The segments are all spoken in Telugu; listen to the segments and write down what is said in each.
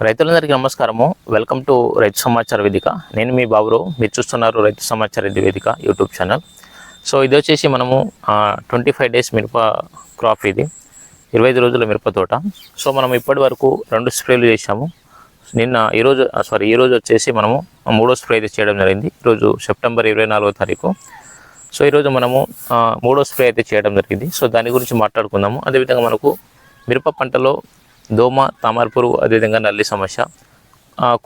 రైతులందరికీ నమస్కారము. వెల్కమ్ టు రైతు సమాచార వేదిక నేను మీ బాబురు. మీరు చూస్తున్నారు రైతు సమాచార వేదిక యూట్యూబ్ ఛానల్ సో ఇది వచ్చేసి మనము ట్వంటీ ఫైవ్ డేస్ మిరప క్రాప్ ఇది. ఇరవై ఐదు రోజుల మిరప తోట. సో మనం ఇప్పటి వరకు రెండు స్ప్రేలు చేసాము నిన్న ఈరోజు సారీ ఈరోజు వచ్చేసి మనము మూడో స్ప్రే అయితే చేయడం జరిగింది. ఈరోజు సెప్టెంబర్ ఇరవై నాలుగో తారీఖు. సో ఈరోజు మనము మూడో స్ప్రే అయితే చేయడం జరిగింది. సో దాని గురించి మాట్లాడుకుందాము. అదేవిధంగా మనకు మిరప పంటలో దోమ తామర పురుగు అదేవిధంగా నల్లి సమస్య.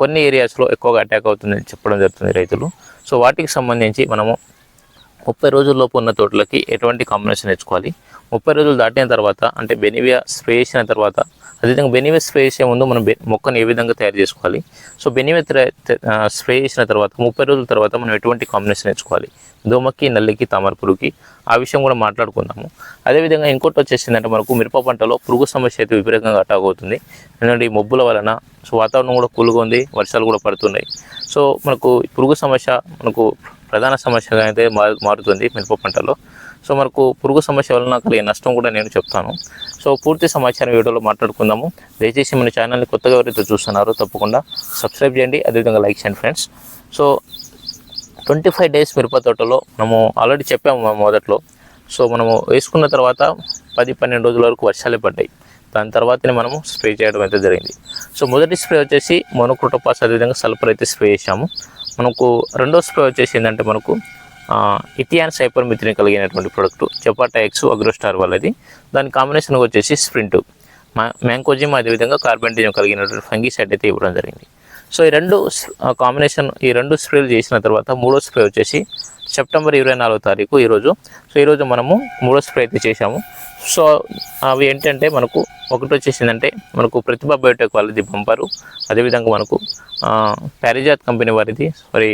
కొన్ని ఏరియాస్లో ఎక్కువగా అటాక్ అవుతుందని చెప్పడం జరుగుతుంది రైతులు. సో వాటికి సంబంధించి మనము ముప్పై రోజుల్లోపు ఉన్న తోటలకి ఎటువంటి కాంబినేషన్ నేర్చుకోవాలి? ముప్పై రోజులు దాటిన తర్వాత అంటే బెనివియా స్ప్రే చేసిన తర్వాత అదేవిధంగా బెనివే స్ప్రే చేసే ముందు మనం మొక్కను ఏ విధంగా తయారు చేసుకోవాలి? సో బెనివియా స్ప్రే చేసిన తర్వాత ముప్పై రోజుల తర్వాత మనం ఎటువంటి కాంబినేషన్ నేర్చుకోవాలి దోమకి నల్లికి తామర పురుగుకి ఆ విషయం కూడా మాట్లాడుకుందాము. అదేవిధంగా ఇంకోటి వచ్చేసిందంటే మనకు మిరప పంటలో పురుగు సమస్య అయితే విపరీతంగా అటాక్ అవుతుంది ఎందుకంటే ఈ మబ్బుల వలన సో వాతావరణం కూడా కూల్గా ఉంది వర్షాలు కూడా పడుతున్నాయి. సో మనకు పురుగు సమస్య మనకు ప్రధాన సమస్యగా అయితే మారు మారుతుంది మిరప పంటలో. సో మనకు పురుగు సమస్య వలన కలిగే నష్టం కూడా నేను చెప్తాను. సో పూర్తి సమాచారం వీడియోలో మాట్లాడుకుందాము. దయచేసి మన ఛానల్ని కొత్తగా ఎవరైతే చూస్తున్నారో తప్పకుండా సబ్స్క్రైబ్ చేయండి. అదేవిధంగా లైక్ చేయండి friends. So twenty five days మిరప తోటలో మనము ఆల్రెడీ చెప్పాము మొదట్లో. సో మనము వేసుకున్న తర్వాత పది పన్నెండు రోజుల వరకు వర్షాలే పడ్డాయి. దాని తర్వాతనే మనము స్ప్రే చేయడం అయితే జరిగింది. సో మొదటి స్ప్రే వచ్చేసి మోనోక్రోటోపాస్ అదేవిధంగా సల్ఫర్ అయితే స్ప్రే చేసాము మనకు రెండో స్ప్రే వచ్చేసి ఏంటంటే మనకు ఇథియాన్ సైపర్ మిథిని కలిగినటువంటి ప్రొడక్ట్ చపాటా ఎక్స్ అగ్రోస్టార్ వాళ్ళది. దాని కాంబినేషన్ వచ్చేసి స్ప్రింట్. మ్యాంకోజిమ్ అదేవిధంగా కార్బెంటిజం కలిగినటువంటి ఫంగిసైడ్ అయితే ఇవ్వడం జరిగింది. సో ఈ రెండు కాంబినేషన్ ఈ రెండు స్ప్రేలు చేసిన తర్వాత మూడో స్ప్రే వచ్చేసి సెప్టెంబర్ ఇరవై నాలుగో తారీఖు ఈరోజు. సో ఈరోజు మనము మూడో స్ప్రే అయితే చేసాము సో అవి ఏంటంటే మనకు ఒకటి వచ్చేసిందంటే మనకు ప్రతిభ బయోటెక్ వాళ్ళది పంపారు అదేవిధంగా మనకు ఆ, ప్యారిజాత్ కంపెనీ వారిది మరి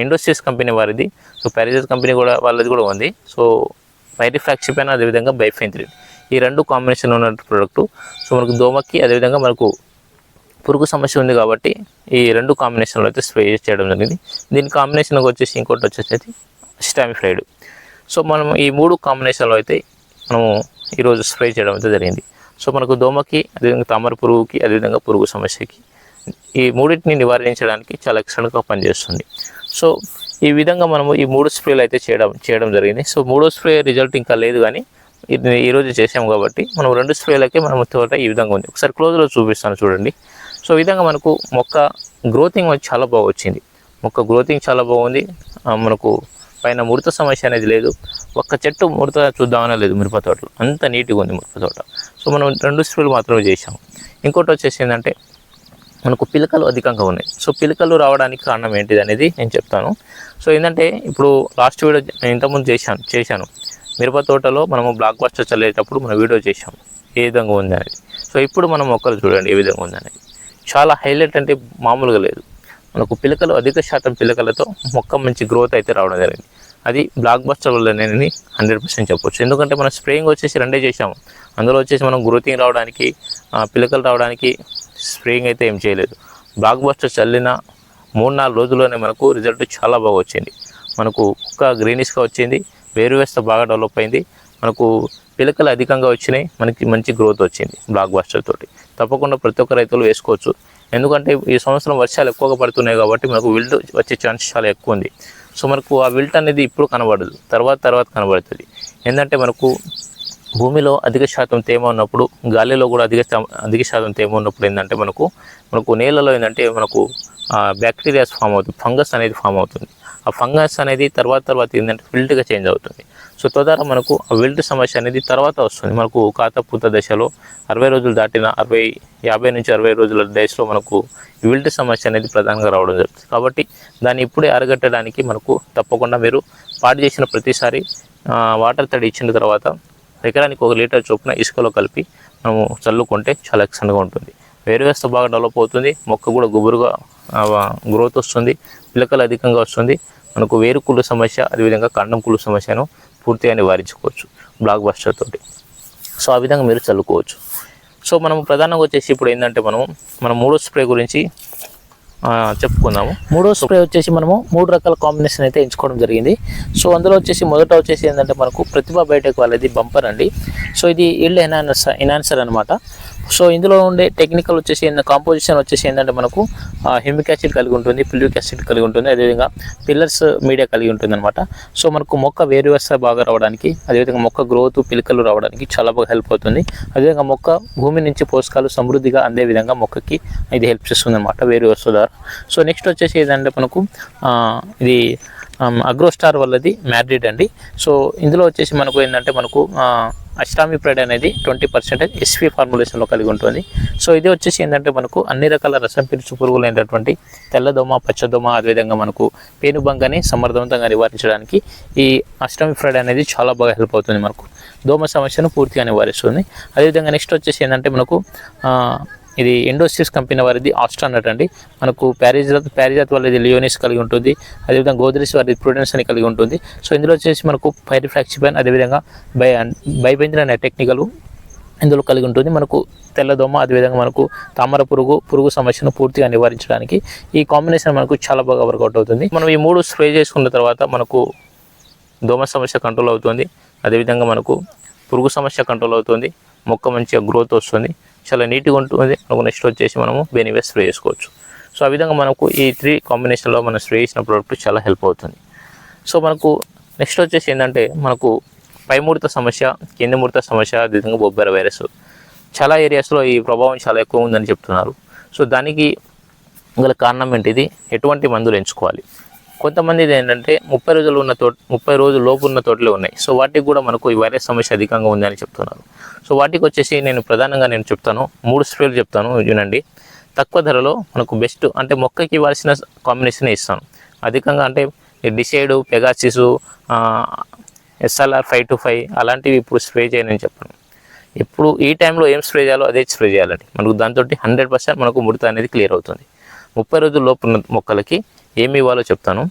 ఇండస్ట్రీస్ కంపెనీ వారిది. సో ప్యారిజాత్ కంపెనీ కూడా వాళ్ళది కూడా ఉంది. సో పైరిఫ్లాక్సిప్ అయినా అదేవిధంగా బైఫెంత్రిన్ ఈ రెండు కాంబినేషన్ ఉన్న ప్రోడక్ట్ సో మనకు దోమకి అదేవిధంగా మనకు పురుగు సమస్య ఉంది కాబట్టి ఈ రెండు కాంబినేషన్లో అయితే స్ప్రే చేయడం జరిగింది. దీని కాంబినేషన్కి వచ్చేసి ఇంకోటి వచ్చేసి స్టామిఫ్రైడ్ సో మనం ఈ మూడు కాంబినేషన్లో అయితే మనము ఈరోజు స్ప్రే చేయడం అయితే జరిగింది. సో మనకు దోమకి అదేవిధంగా తామర పురుగుకి అదేవిధంగా పురుగు సమస్యకి ఈ మూడింటిని నివారించడానికి చాలా ఎక్సలెంట్గా పనిచేస్తుంది. సో ఈ విధంగా మనము ఈ మూడు స్ప్రేలు అయితే చేయడం చేయడం జరిగింది. సో మూడో స్ప్రే రిజల్ట్ ఇంకా లేదు కానీ ఇది ఈరోజు చేసాము కాబట్టి మనం రెండు స్ప్రేలకే మనం తోట ఈ విధంగా ఉంది. ఒకసారి క్లోజ్లో చూపిస్తాను చూడండి. సో విధంగా మనకు మొక్క గ్రోతింగ్ చాలా బాగా వచ్చింది. మొక్క గ్రోతింగ్ చాలా బాగుంది. మనకు పైన ముడత సమస్య అనేది లేదు. ఒక్క చెట్టు ముడత చూద్దామనే లేదు మిరప తోటలో. అంత నీట్గా ఉంది మిరప తోట. సో మనం రెండు స్ప్రేలు మాత్రమే చేసాము ఇంకోటి వచ్చేసి ఏంటంటే మనకు పిలకలు అధికంగా ఉన్నాయి. సో పిలకలు రావడానికి కారణం ఏంటిది అనేది నేను చెప్తాను. సో ఏంటంటే ఇప్పుడు లాస్ట్ వీడియో నేను ఇంతకుముందు చేశాను చేశాను. మిరప తోటలో మనము బ్లాక్ బస్టర్ చల్లేటప్పుడు మనం వీడియో చేసాం ఏ విధంగా ఉంది అనేది. సో ఇప్పుడు మనం మొక్కలు చూడండి ఏ విధంగా ఉంది అనేది. చాలా హైలైట్ అంటే మామూలుగా లేదు. మనకు పిలకలు అధిక శాతం పిలకలతో మొక్క మంచి గ్రోత్ అయితే రావడం జరిగింది. అది బ్లాక్ బస్టర్ వల్ల హండ్రెడ్ పర్సెంట్ చెప్పొచ్చు. ఎందుకంటే మనం స్ప్రేయింగ్ వచ్చేసి రెండే చేసాము అందులో వచ్చేసి మనం గ్రోతింగ్ రావడానికి ఆ, పిలకలు రావడానికి స్ప్రేయింగ్ అయితే ఏం చేయలేదు. బ్లాక్ బస్టర్ చల్లిన మూడు నాలుగు రోజుల్లోనే మనకు రిజల్ట్ చాలా బాగా వచ్చింది. మనకు కుక్క గ్రీనిష్గా వచ్చింది. వేరు వేస్త బాగా డెవలప్ అయింది. మనకు పిలకలు అధికంగా వచ్చినాయి. మనకి మంచి గ్రోత్ వచ్చింది బ్లాక్ బస్టర్ తోటి. తప్పకుండా ప్రతి ఒక్క రైతులు వేసుకోవచ్చు. ఎందుకంటే ఈ సంవత్సరం వర్షాలు ఎక్కువగా పడుతున్నాయి కాబట్టి మనకు విల్ట్ వచ్చే ఛాన్స్ చాలా ఎక్కువ ఉంది. సో మనకు ఆ విల్ట్ అనేది ఇప్పుడు కనబడదు. తర్వాత తర్వాత కనబడుతుంది. ఏంటంటే మనకు భూమిలో అధిక శాతం తేమ ఉన్నప్పుడు గాలిలో కూడా అధిక అధిక శాతం తేమ ఉన్నప్పుడు ఏంటంటే మనకు మనకు నేలలో ఏంటంటే మనకు బ్యాక్టీరియాస్ ఫామ్ అవుతుంది ఫంగస్ అనేది ఫామ్ అవుతుంది. ఆ ఫంగస్ అనేది తర్వాత తర్వాత ఏంటంటే విల్ట్గా చేంజ్ అవుతుంది. సో తద్వారా మనకు ఆ విల్ట్ సమస్య అనేది తర్వాత వస్తుంది. మనకు కాత పూత దశలో అరవై రోజులు దాటిన అరవై యాభై నుంచి అరవై రోజుల దశలో మనకు ఈ విల్ట్ సమస్య అనేది ప్రధానంగా రావడం జరుగుతుంది. కాబట్టి దాన్ని ఇప్పుడే అరగట్టడానికి మనకు తప్పకుండా మీరు పాడు చేసిన ప్రతిసారి వాటర్ తడి ఇచ్చిన తర్వాత ఎకరానికి ఒక లీటర్ చొప్పున ఇసుకలో కలిపి మనము చల్లుకుంటే చాలా ఎక్సెంట్గా ఉంటుంది. వేరు వేస్తే బాగా డెవలప్ అవుతుంది. మొక్క కూడా గుబురుగా గ్రోత్ వస్తుంది. పిలకలు అధికంగా వస్తుంది. మనకు వేరు కుళ్ళు సమస్య అదేవిధంగా కండం కుళ్ళు సమస్యను పూర్తిగా నివారించుకోవచ్చు బ్లాక్ బస్టర్ తోటి. సో ఆ విధంగా మీరు చల్లుకోవచ్చు. సో మనం ప్రధానంగా వచ్చేసి ఇప్పుడు ఏంటంటే మనం మన మూడో స్ప్రే గురించి చెప్పుకుందాము మూడో స్ప్రే వచ్చేసి మనము మూడు రకాల కాంబినేషన్ అయితే ఎంచుకోవడం జరిగింది. సో అందులో వచ్చేసి మొదట వచ్చేసి ఏంటంటే మనకు ప్రతిభ బయటకు వాళ్ళది బంపర్ అండి. సో ఇది ఇల్డ్ ఎనాన్సర్ ఎనాన్సర్ అనమాట సో ఇందులో ఉండే టెక్నికల్ వచ్చేసి కాంపోజిషన్ వచ్చేసి ఏంటంటే మనకు హిమిక్ యాసిడ్ కలిగి ఉంటుంది పిల్యూక్ యాసిడ్ కలిగి ఉంటుంది అదేవిధంగా పిల్లర్స్ మీడియా కలిగి ఉంటుంది అనమాట సో మనకు మొక్క వేరు బాగా రావడానికి అదేవిధంగా మొక్క గ్రోత్ పిలకలు రావడానికి చాలా బాగా హెల్ప్ అవుతుంది. అదేవిధంగా మొక్క భూమి నుంచి పోషకాలు సమృద్ధిగా అందే విధంగా మొక్కకి ఇది హెల్ప్ చేస్తుంది అనమాట వేరు ద్వారా. సో నెక్స్ట్ వచ్చేసి ఏంటంటే మనకు ఇది అగ్రోస్టార్ వల్లది మ్యాడ్రిడ్ అండి. సో ఇందులో వచ్చేసి మనకు ఏంటంటే మనకు ఆ, అష్టామి ప్రైడ్ అనేది ట్వంటీ పర్సెంటేజ్ ఎస్వి ఫార్ములేషన్లో కలిగి ఉంటుంది. సో ఇది వచ్చేసి ఏంటంటే మనకు అన్ని రకాల రసం పిలుచు పురుగులు తెల్లదోమ పచ్చదోమ అదేవిధంగా మనకు పేనుబంగని సమర్థవంతంగా నివారించడానికి ఈ అష్టమి ఫ్రైడ్ అనేది చాలా బాగా హెల్ప్ అవుతుంది మనకు. దోమ సమస్యను పూర్తిగా నివారిస్తుంది. అదేవిధంగా నెక్స్ట్ వచ్చేసి ఏంటంటే మనకు ఇది ఇండోసిస్ కంపెనీ వారిది ఆస్ట్రానట్ అండి. మనకు ప్యారిజాత్ ప్యారిజాత్ వాళ్ళది లియోనిస్ కలిగి ఉంటుంది. అదేవిధంగా గోద్రెస్ వారిది ప్రుడెన్స్ అని కలిగి ఉంటుంది. సో ఇందులో వచ్చేసి మనకు పైరిఫ్లాక్సిబన్ అదేవిధంగా బై బైబెంజన్ అనే టెక్నికల్ ఇందులో కలిగి ఉంటుంది. మనకు తెల్లదోమ అదేవిధంగా మనకు తామర పురుగు పురుగు సమస్యను పూర్తిగా నివారించడానికి ఈ కాంబినేషన్ మనకు చాలా బాగా వర్కౌట్ అవుతుంది. మనం ఈ మూడు స్ప్రే చేసుకున్న తర్వాత మనకు దోమ సమస్య కంట్రోల్ అవుతుంది. అదేవిధంగా మనకు పురుగు సమస్య కంట్రోల్ అవుతుంది. మొక్క మంచిగా గ్రోత్ వస్తుంది. చాలా నీట్గా ఉంటుంది. మనకు నెక్స్ట్ వచ్చేసి మనము బెనివే స్ప్రే చేసుకోవచ్చు. సో ఆ విధంగా మనకు ఈ త్రీ కాంబినేషన్లో మనం స్ప్రే చేసిన ప్రోడక్ట్ చాలా హెల్ప్ అవుతుంది. సో మనకు నెక్స్ట్ వచ్చేసి ఏంటంటే మనకు పై సమస్య కింది ముడత సమస్య అదేవిధంగా బొబ్బెర వైరస్ చాలా ఏరియాస్లో ఈ ప్రభావం చాలా ఎక్కువ ఉందని చెప్తున్నారు. సో దానికి గల కారణం ఏంటిది? ఎటువంటి మందులు ఎంచుకోవాలి? కొంతమంది ఏంటంటే ముప్పై రోజులు ఉన్న తోట ముప్పై రోజుల లోపు ఉన్న తోటలే ఉన్నాయి. సో వాటికి కూడా మనకు ఈ వైరస్ సమస్య అధికంగా ఉందని చెప్తున్నారు. సో వాటికి వచ్చేసి నేను ప్రధానంగా నేను చెప్తాను. మూడు స్ప్రేలు చెప్తాను వినండి. తక్కువ ధరలో మనకు బెస్ట్ అంటే మొక్కకి ఇవ్వాల్సిన కాంబినేషన్ ఇస్తాను. అధికంగా అంటే decide Pegasus SLR five two five అలాంటివి ఇప్పుడు స్ప్రే చేయనని చెప్పాను. ఇప్పుడు ఈ టైంలో ఏం స్ప్రే చేయాలో అదే స్ప్రే చేయాలండి. మనకు దాంతో హండ్రెడ్ పర్సెంట్ మనకు ముడత అనేది క్లియర్ అవుతుంది. ముప్పై రోజుల లోపు ఉన్న మొక్కలకి ఏమి ఇవ్వాలో చెప్తాను.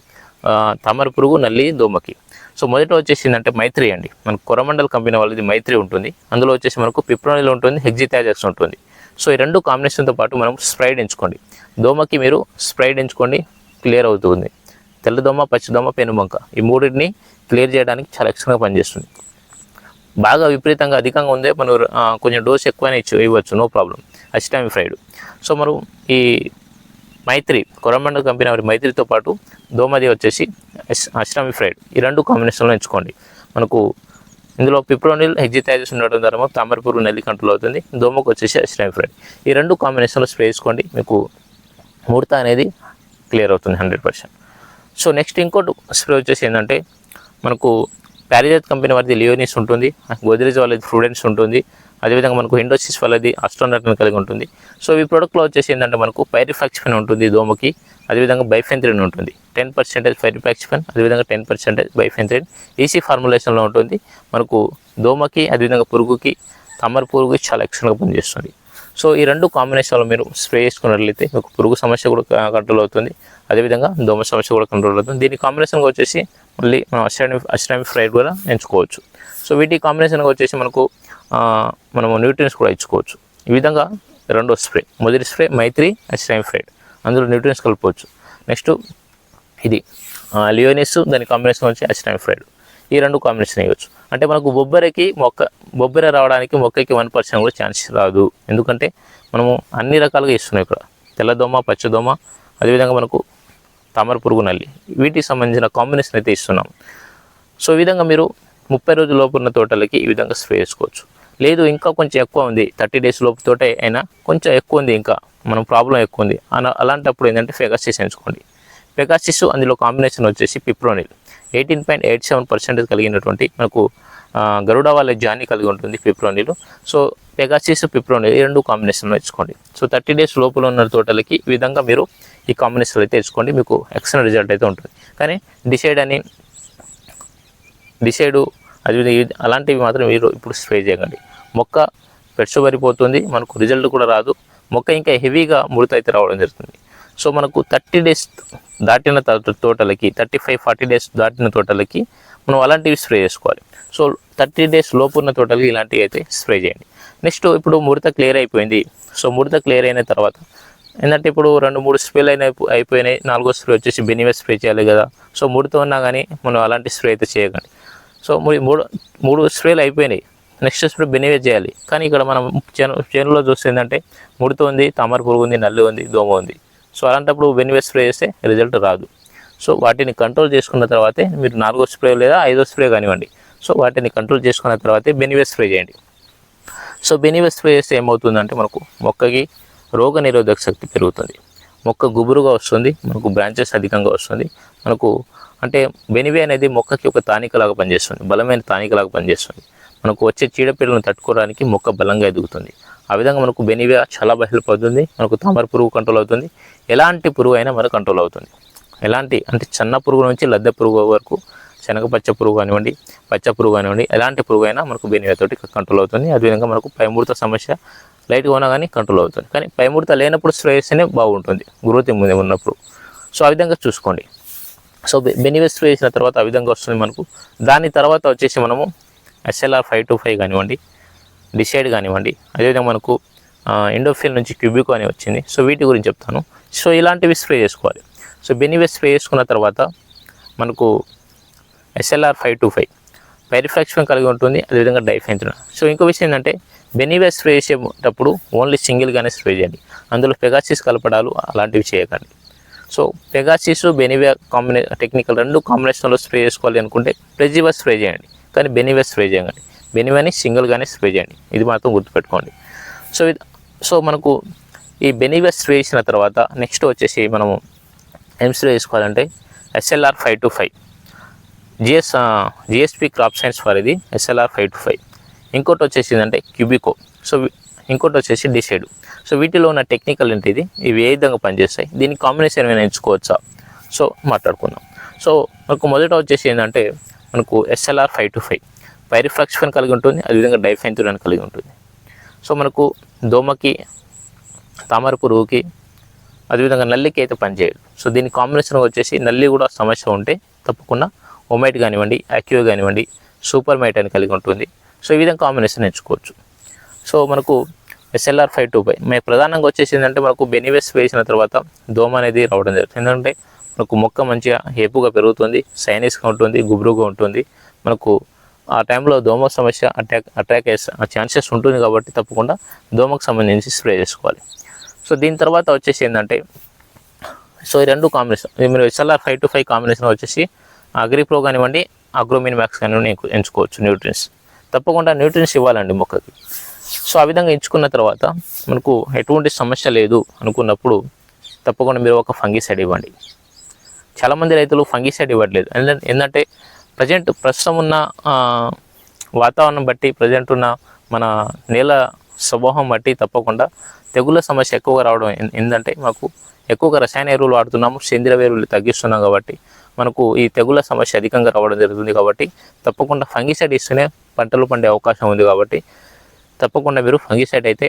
తామర పురుగు నల్లి దోమకి. సో మొదట వచ్చేసి అంటే మైత్రి అండి. మనకు కొరమండల్ కంపెనీ వాళ్ళది మైత్రి ఉంటుంది. అందులో వచ్చేసి మనకు పిప్రోనిల్ ఉంటుంది హెగ్జితాజెక్స్ ఉంటుంది. సో ఈ రెండు కాంబినేషన్తో పాటు మనం స్ప్రైడ్ ఎంచుకోండి. దోమకి మీరు స్ప్రైడ్ ఎంచుకోండి క్లియర్ అవుతుంది. తెల్లదోమ పచ్చిదోమ పెనుబంక ఈ మూడింటిని క్లియర్ చేయడానికి చాలా ఎక్స్ట్రాగా పనిచేస్తుంది. బాగా విపరీతంగా అధికంగా ఉందే మనం కొంచెం డోస్ ఎక్కువనే ఇచ్చు ఇవ్వచ్చు no problem. Acetamiprid so మనం ఈ మైత్రి కొరమండ కంపెనీ వారి మైత్రితో పాటు దోమది వచ్చేసి అస్- ఫ్రైడ్. ఈ రెండు కాంబినేషన్లో ఎంచుకోండి. మనకు ఇందులో పిప్రోనిల్ హెగ్జిథైజస్ ఉండడం ద్వారా తామర పురుగు నల్లి కంట్రోల్ అవుతుంది. దోమకు వచ్చేసి అసిటామి ఫ్రైడ్. ఈ రెండు కాంబినేషన్లో స్ప్రే చేసుకోండి. మీకు ముడత అనేది క్లియర్ అవుతుంది హండ్రెడ్ పర్సెంట్. సో నెక్స్ట్ ఇంకోటి స్ప్రే వచ్చేసి ఏంటంటే మనకు ప్యారిజాత్ కంపెనీ వారిది లియోనిస్ ఉంటుంది. గోద్రేజ్ వాళ్ళది ఫ్రూడెన్స్ ఉంటుంది. అదేవిధంగా మనకు ఇండోసిస్ వల్లది అస్ట్రోనట్ని కలిగి ఉంటుంది. సో ఈ ప్రోడక్ట్లో వచ్చేసి ఏంటంటే మనకు పైరిఫాక్సిఫెన్ ఉంటుంది దోమకి అదేవిధంగా బైఫెంత్రిన్ ఉంటుంది. టెన్ పర్సెంటేజ్ పైరిఫాక్సిఫెన్ అదేవిధంగా టెన్ పర్సెంటేజ్ బైఫెంత్రిన్ ఈసీ ఫార్ములేషన్లో ఉంటుంది. మనకు దోమకి అదేవిధంగా పురుగుకి తమర పురుగుకి చాలా ఎక్స్ట్రాగా పనిచేస్తుంది. సో ఈ రెండు కాంబినేషన్లో మీరు స్ప్రే చేసుకున్నట్లయితే మీకు పురుగు సమస్య కూడా కంట్రోల్ అవుతుంది. అదేవిధంగా దోమ సమస్య కూడా కంట్రోల్ అవుతుంది. దీని కాంబినేషన్గా వచ్చేసి మళ్ళీ మనం అస్టామి అష్టమి ఫ్రైడ్ కూడా ఎంచుకోవచ్చు. సో వీటి కాంబినేషన్గా వచ్చేసి మనకు మనము న్యూట్రియన్స్ కూడా ఇచ్చుకోవచ్చు. ఈ విధంగా రెండో స్ప్రే మొదటి స్ప్రే మైత్రి అస్టామి ఫ్రైడ్ అందులో న్యూట్రియన్స్ కలుపుకోవచ్చు. నెక్స్ట్ ఇది లియోనిస్ దాని కాంబినేషన్ వచ్చి అస్టామి ఫ్రైడ్ ఈ రెండు కాంబినేషన్ వేయవచ్చు. అంటే మనకు బొబ్బరకి మొక్క బొబ్బర రావడానికి మొక్కకి వన్ పర్సెంట్ కూడా ఛాన్స్ రాదు. ఎందుకంటే మనము అన్ని రకాలుగా ఇస్తున్నాం ఇక్కడ. తెల్లదోమ పచ్చదోమ అదేవిధంగా మనకు తామర పురుగు నల్లి. వీటికి సంబంధించిన కాంబినేషన్ అయితే ఇస్తున్నాం. సో ఈ విధంగా మీరు ముప్పై రోజుల లోపు ఉన్న తోటలకి ఈ విధంగా స్ప్రే చేసుకోవచ్చు లేదు ఇంకా కొంచెం ఎక్కువ ఉంది. థర్టీ డేస్ లోపుతోటే అయినా కొంచెం ఎక్కువ ఉంది ఇంకా. మనం ప్రాబ్లం ఎక్కువ ఉంది. అన అలాంటప్పుడు ఏంటంటే ఫెగాసిస్ ఎంచుకోండి. పెగాసిస్ అందులో కాంబినేషన్ వచ్చేసి fipronil. Eighteen point eight seven percentage కలిగినటువంటి మనకు గరుడ వాళ్ళ జాని కలిగి ఉంటుంది పిప్రోనిల్. సో పెగాసిస్ పిప్రోనిల్ ఈ రెండు కాంబినేషన్లో ఇచ్చుకోండి సో థర్టీ డేస్ లోపల ఉన్న తోటలకి ఈ విధంగా మీరు ఈ కాంబినేషన్లో అయితే ఇచ్చుకోండి మీకు ఎక్సలెంట్ రిజల్ట్ అయితే ఉంటుంది. కానీ డిసైడ్ అని డిసైడు అది అలాంటివి మాత్రం మీరు ఇప్పుడు స్ప్రే చేయకండి. మొక్క పెట్టుబడిపోతుంది మనకు రిజల్ట్ కూడా రాదు. మొక్క ఇంకా హెవీగా ముడత అయితే రావడం జరుగుతుంది. సో మనకు థర్టీ డేస్ దాటిన తోటలకి థర్టీ ఫైవ్ ఫార్టీ డేస్ దాటిన తోటలకి మనం అలాంటివి స్ప్రే చేసుకోవాలి. సో థర్టీ డేస్ లోపు ఉన్న తోటలకి ఇలాంటివి అయితే స్ప్రే చేయండి. నెక్స్ట్ ఇప్పుడు ముడత క్లియర్ అయిపోయింది. సో ముడత క్లియర్ అయిన తర్వాత ఏంటంటే ఇప్పుడు రెండు మూడు స్ప్రేలు అయిన అయిపోయినాయి. నాలుగో స్ప్రే వచ్చేసి బెనివే స్ప్రే చేయాలి కదా. సో ముడత ఉన్నా కానీ మనం అలాంటి స్ప్రే అయితే చేయకండి. సో మూడు మూడు మూడు స్ప్రేలు అయిపోయినాయి. నెక్స్ట్ స్ప్రే బెనివేట్ చేయాలి. కానీ ఇక్కడ మనం చేను చేనులో చూస్తే ఏంటంటే ముడత ఉంది తామర పురుగు ఉంది నల్లి ఉంది దోమ ఉంది. సో అలాంటప్పుడు బెనివేట్ స్ప్రే చేస్తే రిజల్ట్ రాదు. సో వాటిని కంట్రోల్ చేసుకున్న తర్వాతే మీరు నాలుగో స్ప్రే లేదా ఐదో స్ప్రే కానివ్వండి. సో వాటిని కంట్రోల్ చేసుకున్న తర్వాతే బెనివే స్ప్రే చేయండి. సో బెనివే స్ప్రే చేస్తే ఏమవుతుందంటే మనకు మొక్కకి రోగ నిరోధక శక్తి పెరుగుతుంది. మొక్క గుబురుగా వస్తుంది మనకు బ్రాంచెస్ అధికంగా వస్తుంది మనకు అంటే బెనివే అనేది మొక్కకి ఒక తానికలాగా పనిచేస్తుంది బలమైన తానికలాగా పనిచేస్తుంది. మనకు వచ్చే చీడపీడలను తట్టుకోవడానికి మొక్క బలంగా ఎదుగుతుంది. ఆ విధంగా మనకు బెనివే చాలా హెల్ప్ అవుతుంది మనకు తామర పురుగు కంట్రోల్ అవుతుంది ఎలాంటి పురుగు అయినా మనకు కంట్రోల్ అవుతుంది. ఎలాంటి అంటే చిన్న పురుగు నుంచి లద్దె పురుగు వరకు శనగ పచ్చ పురుగు కానివ్వండి పచ్చ పురుగు కానివ్వండి ఎలాంటి పురుగు అయినా మనకు బెనివే తోటి కంట్రోల్ అవుతుంది. అదేవిధంగా మనకు పైముడత సమస్య లైట్గా ఉన్నా కానీ కంట్రోల్ అవుతుంది. కానీ పైముడత లేనప్పుడు స్ప్రే చేస్తేనే బాగుంటుంది గ్రోత్ ముందే ఉన్నప్పుడు. సో ఆ విధంగా చూసుకోండి. సో బెనివే స్ప్రే చేసిన తర్వాత ఆ విధంగా వస్తుంది మనకు. దాని తర్వాత వచ్చేసి మనము ఎస్ఎల్ఆర్ ఫైవ్ టు ఫైవ్ కానివ్వండి డిసైడ్ కానివ్వండి అదేవిధంగా మనకు ఇండోఫిల్ నుంచి క్యూబికో అని వచ్చింది. సో వీటి గురించి చెప్తాను. సో ఇలాంటివి స్ప్రే చేసుకోవాలి. సో బెనివే స్ప్రే చేసుకున్న తర్వాత మనకు ఎస్ఎల్ఆర్ ఫైవ్ టు ఫైవ్ పైరిఫ్రాక్షన్ కలిగి ఉంటుంది అదేవిధంగా డైఫెంత్రిన్ సో ఇంకో విషయం ఏంటంటే బెనివెస్ స్ప్రే చేసేటప్పుడు ఓన్లీ సింగిల్గానే స్ప్రే చేయండి అందులో పెగాసిస్ కలపడాలు అలాంటివి చేయకండి. సో పెగాసిస్ బెనివే కాంబినే టెక్నికల్ రెండు కాంబినేషన్లో స్ప్రే చేసుకోవాలి అనుకుంటే ప్రెజివా స్ప్రే చేయండి. కానీ బెనివే స్ప్రే చేయండి. బెనివేని సింగిల్గానే స్ప్రే చేయండి. ఇది మాత్రం గుర్తుపెట్టుకోండి. సో సో మనకు ఈ బెనివే స్ప్రే చేసిన తర్వాత నెక్స్ట్ వచ్చేసి మనము ఏం స్ప్రే చేసుకోవాలంటే SLR five two five GS GSP crop science for ఇది ఎస్ఎల్ఆర్ ఫైవ్ టు ఫైవ్ ఇంకోటి వచ్చేసి ఏంటంటే క్యూబికో సో ఇంకోటి వచ్చేసి డిసైడ్ సో వీటిలో ఉన్న టెక్నికల్ ఏంటిది? ఇవి ఏ విధంగా పనిచేస్తాయి? దీని కాంబినేషన్ ఏమైనా ఎంచుకోవచ్చా? సో మాట్లాడుకుందాం. సో మనకు మొదట వచ్చేసి ఏంటంటే మనకు SLR five two five pyriproxyfen కలిగి ఉంటుంది అదేవిధంగా డైఫెంతురన్ కలిగి ఉంటుంది. సో మనకు దోమకి తామర పురుగుకి అదేవిధంగా నల్లికి అయితే పనిచేయదు. సో దీని కాంబినేషన్ వచ్చేసి నల్లి కూడా సమస్య ఉంటే తప్పకుండా ఒమైట్ కానివ్వండి యాక్యూ కానివ్వండి సూపర్ మైట్ అని కలిగి ఉంటుంది. సో ఈ విధంగా కాంబినేషన్ ఎంచుకోవచ్చు. సో మనకు ఎస్ఎల్ఆర్ ఫైవ్ టూ ఫైవ్ మేము ప్రధానంగా వచ్చేసి ఏంటంటే మనకు బెనివెస్ వేసిన తర్వాత దోమ అనేది రావడం జరుగుతుంది. ఎందుకంటే మనకు మొక్క మంచిగా ఏపుగా పెరుగుతుంది సైనిస్గా ఉంటుంది గుబురుగా ఉంటుంది. మనకు ఆ టైంలో దోమ సమస్య అటాక్ అటాక్ అయ్యే ఛాన్సెస్ ఉంటుంది కాబట్టి తప్పకుండా దోమకు సంబంధించి స్ప్రే చేసుకోవాలి. సో దీని తర్వాత వచ్చేసి ఏంటంటే సో ఈ రెండు కాంబినేషన్ మీరు SLR five two five combination వచ్చేసి అగ్రిప్రో కానివ్వండి అగ్రోమిన్ మ్యాక్స్ కానివ్వండి ఎంచుకోవచ్చు న్యూట్రియన్స్ తప్పకుండా న్యూట్రియన్స్ ఇవ్వాలండి మొక్కకి. సో ఆ విధంగా ఎంచుకున్న తర్వాత మనకు ఎటువంటి సమస్య లేదు అనుకున్నప్పుడు తప్పకుండా మీరు ఒక ఫంగిసైడ్ ఇవ్వండి. చాలామంది రైతులు ఫంగిసైడ్ ఇవ్వట్లేదు. ఏంటంటే ప్రజెంట్ ప్రస్తుతం ఉన్న వాతావరణం బట్టి ప్రజెంట్ ఉన్న మన నేల స్వభావం బట్టి తప్పకుండా తెగుళ్ళ సమస్య ఎక్కువగా రావడం ఏంటంటే మాకు ఎక్కువగా రసాయన ఎరువులు వాడుతున్నాము సేంద్రియ ఎరువులు తగ్గిస్తున్నాం కాబట్టి మనకు ఈ తెగుళ్ళ సమస్య అధికంగా రావడం జరుగుతుంది కాబట్టి తప్పకుండా ఫంగిసైడ్ ఇస్తేనే పంటలు పండే అవకాశం ఉంది కాబట్టి తప్పకుండా మీరు ఫంగిసైడ్ అయితే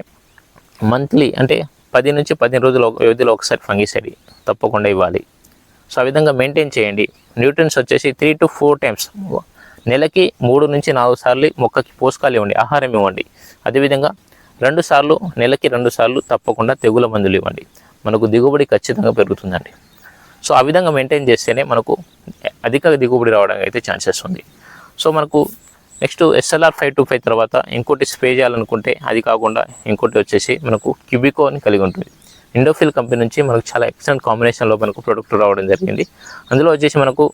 మంత్లీ అంటే పది నుంచి పదిహేను రోజుల వ్యవధిలో ఒకసారి ఫంగిసైడ్ తప్పకుండా ఇవ్వాలి. సో ఆ విధంగా మెయింటైన్ చేయండి. న్యూట్రియన్స్ వచ్చేసి త్రీ టు ఫోర్ టైమ్స్ నెలకి మూడు నుంచి నాలుగు సార్లు మొక్కకి పోషకాలు ఇవ్వండి ఆహారం ఇవ్వండి. అదేవిధంగా రెండు సార్లు నెలకి రెండు సార్లు తప్పకుండా తెగుల మందులు ఇవ్వండి. మనకు దిగుబడి ఖచ్చితంగా పెరుగుతుందండి. సో ఆ విధంగా మెయింటైన్ చేస్తేనే మనకు అధిక దిగుబడి రావడానికి అయితే ఛాన్సెస్ ఉంది. సో మనకు next SLR five two five తర్వాత ఇంకోటి స్ప్రే చేయాలనుకుంటే అది కాకుండా ఇంకోటి వచ్చేసి మనకు క్యూబికో అని కలిగి ఉంటుంది. ఇండోఫిల్ కంపెనీ నుంచి మనకు చాలా ఎక్సలెంట్ కాంబినేషన్లో మనకు ప్రొడక్ట్ రావడం జరిగింది. అందులో వచ్చేసి మనకు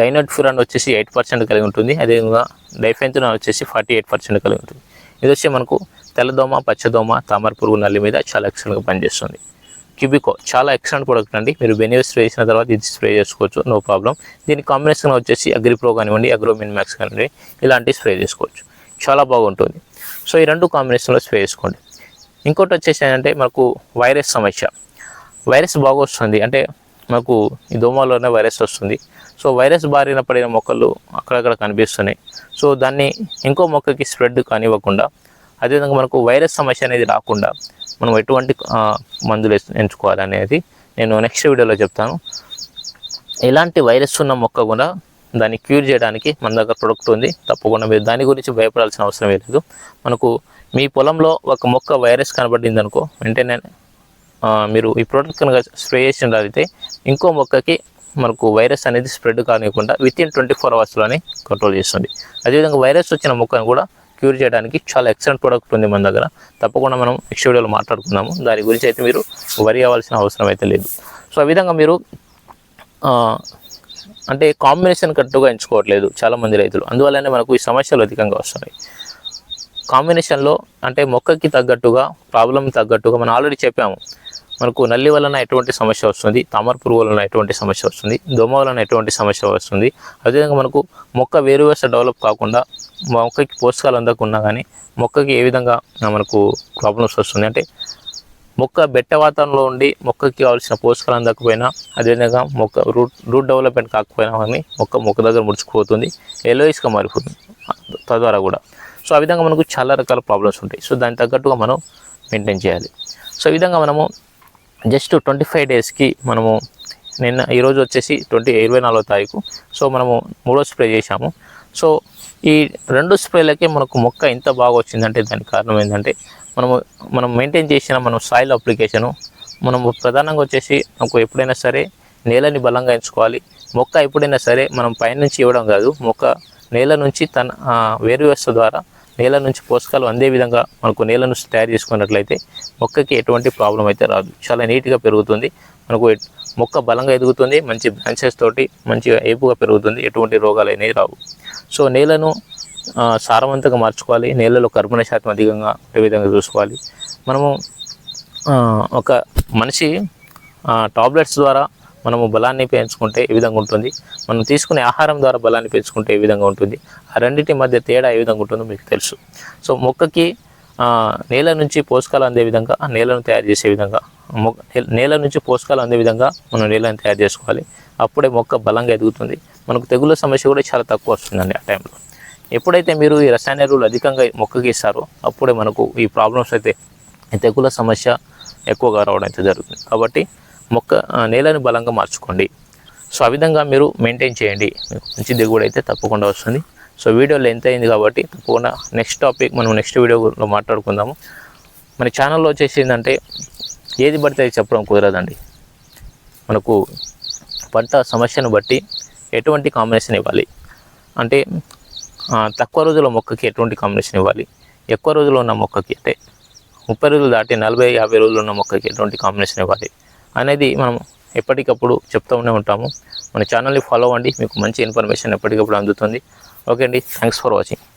డైనట్ ఫురాన్ వచ్చేసి ఎయిట్ పర్సెంట్ కలిగి ఉంటుంది. అదేవిధంగా డైఫెంతున్ వచ్చేసి ఫార్టీ ఎయిట్ పర్సెంట్ కలిగి ఉంటుంది. ఇది వచ్చి మనకు తెల్లదోమ పచ్చదోమ తామర పురుగు నల్లి మీద చాలా ఎక్సలెంట్గా పనిచేస్తుంది. క్యూబికో చాలా ఎక్సలెంట్ ప్రోడక్ట్ అండి. మీరు బెనివే స్ప్రే చేసిన తర్వాత ఇది స్ప్రే చేసుకోవచ్చు నో ప్రాబ్లం దీని కాంబినేషన్ వచ్చేసి అగ్రిప్రో కానివ్వండి అగ్రోమిన్ మ్యాక్స్ కానివ్వండి ఇలాంటివి స్ప్రే చేసుకోవచ్చు. చాలా బాగుంటుంది. సో ఈ రెండు కాంబినేషన్లో స్ప్రే చేసుకోండి. ఇంకోటి వచ్చేసి ఏంటంటే మనకు వైరస్ సమస్య. వైరస్ బాగా వస్తుంది. అంటే మనకు ఈ దోమలోనే వైరస్ వస్తుంది. సో వైరస్ బారిన పడిన మొక్కలు అక్కడక్కడ కనిపిస్తున్నాయి. సో దాన్ని ఇంకో మొక్కకి స్ప్రెడ్ కానివ్వకుండా అదేవిధంగా మనకు వైరస్ సమస్య అనేది రాకుండా మనం ఎటువంటి మందులు ఎంచుకోవాలనేది నేను నెక్స్ట్ వీడియోలో చెప్తాను. ఎలాంటి వైరస్ ఉన్న మొక్క కూడా దాన్ని క్యూర్ చేయడానికి మన దగ్గర ప్రొడక్ట్ ఉంది. తప్పకుండా మీరు దాని గురించి భయపడాల్సిన అవసరం లేదు. మనకు మీ పొలంలో ఒక మొక్క వైరస్ కనబడింది అనుకో వెంటనే మీరు ఈ ప్రోడక్ట్ కనుక స్ప్రే చేసినట్లయితే ఇంకో మొక్కకి మనకు వైరస్ అనేది స్ప్రెడ్ కానివ్వకుండా విత్ ఇన్ ట్వంటీ ఫోర్ అవర్స్లోనే కంట్రోల్ చేస్తుంది. అదేవిధంగా వైరస్ వచ్చిన మొక్కను కూడా క్యూర్ చేయడానికి చాలా ఎక్సలెంట్ ప్రోడక్ట్ ఉంది మన దగ్గర. తప్పకుండా మనం నెక్స్ట్ వీడియోలో మాట్లాడుకుందాము. దాని గురించి అయితే మీరు వరి అవ్వాల్సిన అవసరం అయితే లేదు. సో ఆ విధంగా మీరు అంటే కాంబినేషన్ కట్టుగా ఎంచుకోవట్లేదు చాలామంది రైతులు. అందువల్లనే మనకు ఈ సమస్యలు అధికంగా వస్తున్నాయి. కాంబినేషన్లో అంటే మొక్కకి తగ్గట్టుగా ప్రాబ్లం తగ్గట్టుగా మనం ఆల్రెడీ చెప్పాము. మనకు నల్లి వలన ఎటువంటి సమస్య వస్తుంది తామర పురుగు వలన ఎటువంటి సమస్య వస్తుంది దోమ వలన ఎటువంటి సమస్య వస్తుంది అదేవిధంగా మనకు మొక్క వేరు వేస డెవలప్ కాకుండా మొక్కకి పోషకాలు అందకుండా కానీ మొక్కకి ఏ విధంగా మనకు ప్రాబ్లమ్స్ వస్తుంది అంటే మొక్క బెట్ట వాతావరణంలో ఉండి మొక్కకి కావాల్సిన పోషకాలు అందకపోయినా అదేవిధంగా మొక్క రూట్ రూట్ డెవలప్మెంట్ కాకపోయినా కానీ మొక్క మొక్క దగ్గర ముడుచుకుపోతుంది ఎలోయిస్గా మారిపోతుంది తద్వారా కూడా. సో ఆ విధంగా మనకు చాలా రకాల ప్రాబ్లమ్స్ ఉంటాయి. సో దానికి తగ్గట్టుగా మనం మెయింటైన్ చేయాలి. సో ఈ విధంగా మనము జస్ట్ ట్వంటీ ఫైవ్ డేస్కి మనము నిన్న ఈరోజు వచ్చేసి ట్వంటీ ఇరవై నాలుగో తారీఖు. సో మనము మూడో స్ప్రే చేశాము. సో ఈ రెండు స్ప్రేలకే మనకు మొక్క ఇంత బాగా వచ్చిందంటే దానికి కారణం ఏంటంటే మనము మనం మెయింటైన్ చేసిన మనం సాయిల్ అప్లికేషను మనము ప్రధానంగా వచ్చేసి మనకు ఎప్పుడైనా సరే నేలని బలంగా ఎంచుకోవాలి. మొక్క ఎప్పుడైనా సరే మనం పైనుంచి ఇవ్వడం కాదు మొక్క నేల నుంచి తన వేరు వ్యవస్థ ద్వారా నేల నుంచి పోషకాలు అందే విధంగా మనకు నేల నుంచి తయారు చేసుకున్నట్లయితే మొక్కకి ఎటువంటి ప్రాబ్లం అయితే రాదు. చాలా నీట్గా పెరుగుతుంది. మనకు మొక్క బలంగా ఎదుగుతుంది. మంచి బ్రాంచెస్ తోటి మంచిగా ఏపుగా పెరుగుతుంది. ఎటువంటి రోగాలు అనేవి రావు. సో నేలను సారవంతంగా మార్చుకోవాలి. నేలలో కర్బన శాతం అధికంగా ఉండే విధంగా చూసుకోవాలి. మనము ఒక మనిషి టాబ్లెట్స్ ద్వారా మనము బలాన్ని పెంచుకుంటే ఏ విధంగా ఉంటుంది. మనం తీసుకునే ఆహారం ద్వారా బలాన్ని పెంచుకుంటే ఏ విధంగా ఉంటుంది. ఆ రెండింటి మధ్య తేడా ఏ విధంగా ఉంటుందో మీకు తెలుసు. సో మొక్కకి నేల నుంచి పోషకాలు అందే విధంగా నేలను తయారు చేసే విధంగా మొక్క నేల నుంచి పోషకాలు అందే విధంగా మనం నేలను తయారు చేసుకోవాలి. అప్పుడే మొక్క బలంగా ఎదుగుతుంది. మనకు తెగుళ్ళ సమస్య కూడా చాలా తక్కువ వస్తుందండి ఆ టైంలో. ఎప్పుడైతే మీరు ఈ రసాయన ఎరువులు అధికంగా మొక్కకి ఇస్తారో అప్పుడే మనకు ఈ ప్రాబ్లమ్స్ అయితే ఈ తెగుల సమస్య ఎక్కువగా రావడం అయితే జరుగుతుంది. కాబట్టి మొక్క నేలను బలంగా మార్చుకోండి. సో ఆ విధంగా మీరు మెయింటైన్ చేయండి. మీకు మంచి దిగుబడి అయితే తప్పకుండా వస్తుంది. సో వీడియో లెంత్ అయింది కాబట్టి తప్పకుండా నెక్స్ట్ టాపిక్ మనం నెక్స్ట్ వీడియోలో మాట్లాడుకుందాము. మన ఛానల్లో వచ్చేసి ఏంటంటే ఏది పడితే అది చెప్పడం కుదరదండి. మనకు పంట సమస్యను బట్టి ఎటువంటి కాంబినేషన్ ఇవ్వాలి. అంటే తక్కువ రోజుల మొక్కకి ఎటువంటి కాంబినేషన్ ఇవ్వాలి? ఎక్కువ రోజులు ఉన్న మొక్కకి అంటే ముప్పై రోజులు దాటి నలభై యాభై రోజులు ఉన్న మొక్కకి ఎటువంటి కాంబినేషన్ ఇవ్వాలి? అనేది మనం ఎప్పటికప్పుడు చెప్తూనే ఉంటాము. మన ఛానల్ని ఫాలో అవ్వండి. మీకు మంచి ఇన్ఫర్మేషన్ ఎప్పటికప్పుడు అందుతుంది. ఓకే అండి. Thanks for watching.